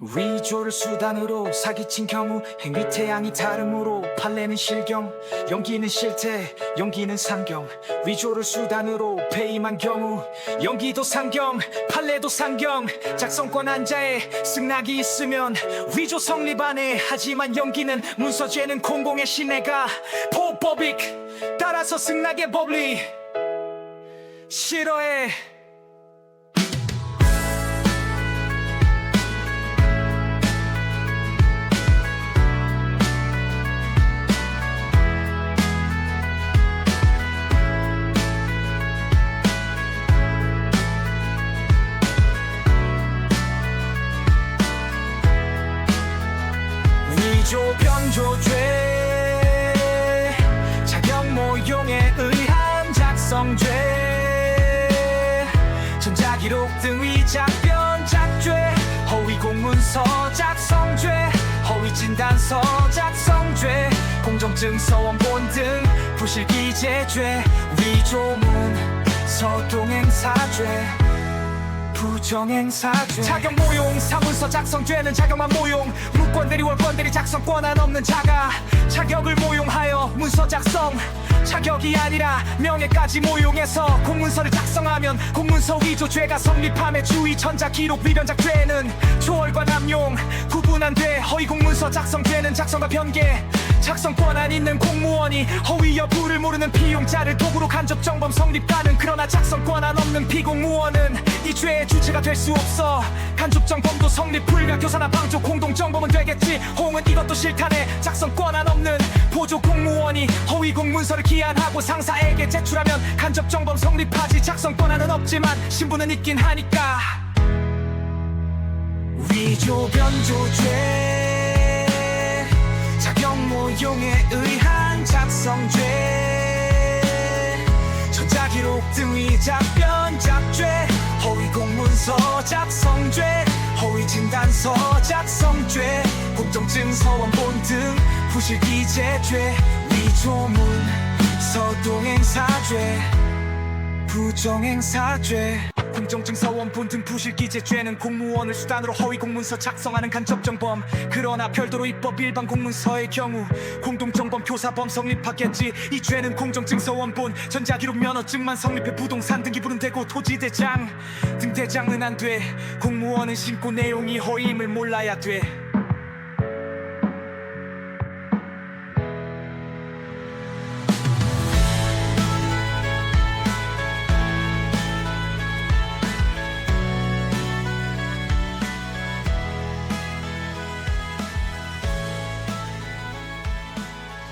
위조를 수단으로 사기친 경우 행위 태양이 다름으로 판례는 실경 연기는 실태 연기는 상경. 위조를 수단으로 배임한 경우 연기도 상경 판례도 상경. 작성권 한자에 승낙이 있으면 위조 성립하네 하지만 연기는 문서죄는 공공의 신뢰가 포법익. 따라서 승낙의 법리. 싫어해 위조 변조죄. 자격 모용에 의한 작성죄. 전자기록 등 위작변 작죄. 허위 공문서 작성죄. 허위 진단서 작성죄. 공정증서 원본 등 부실기재죄. 위조문 서동행사죄 부정행사죄. 자격 모용 사문서 작성죄는 자격만 모용. 무권대리 월권대리 작성권한 없는 자가 자격을 모용하여 문서 작성. 자격이 아니라 명예까지 모용해서 공문서를 작성하면 공문서 위조죄가 성립함에 주의 전자기록 위변작죄는 초월과 남용 구분 안돼 허위 공문서 작성죄는 작성과 변개 작성 권한 있는 공무원이 허위 여부를 모르는 피용자를 도구로 간접 정범 성립 가능 그러나 작성 권한 없는 피공무원은 이 죄의 주체가 될 수 없어. 간접 정범도 성립 불가 교사나 방조 공동 정범은 되겠지. 홍은 이것도 싫다네. 작성 권한 없는 보조 공무원이 허위 공문서를 기한하고 상사에게 제출하면 간접 정범 성립하지. 작성 권한은 없지만 신분은 있긴 하니까. 위조 변조 죄 기록 등 위 작변 작죄 허위 공문서 작성죄 허위 진단서 작성죄 공정증 서 원 본 등 부실기재죄 위조문 서동행사죄 부정행사죄 공정증 서 원본 등 부실기재 죄는 공무원을 수단으로 허위 공문서 작성하는 간접정범. 그러나 별도로 입법 일반 공문서의 경우 공동정범 교사범 성립하겠지. 이 죄는 공정증 서 원본 전자기록 면허증만 성립해 부동산 등기부는 되고 토지대장 등 대장은 안 돼. 공무원은 신고 내용이 허위임을 몰라야 돼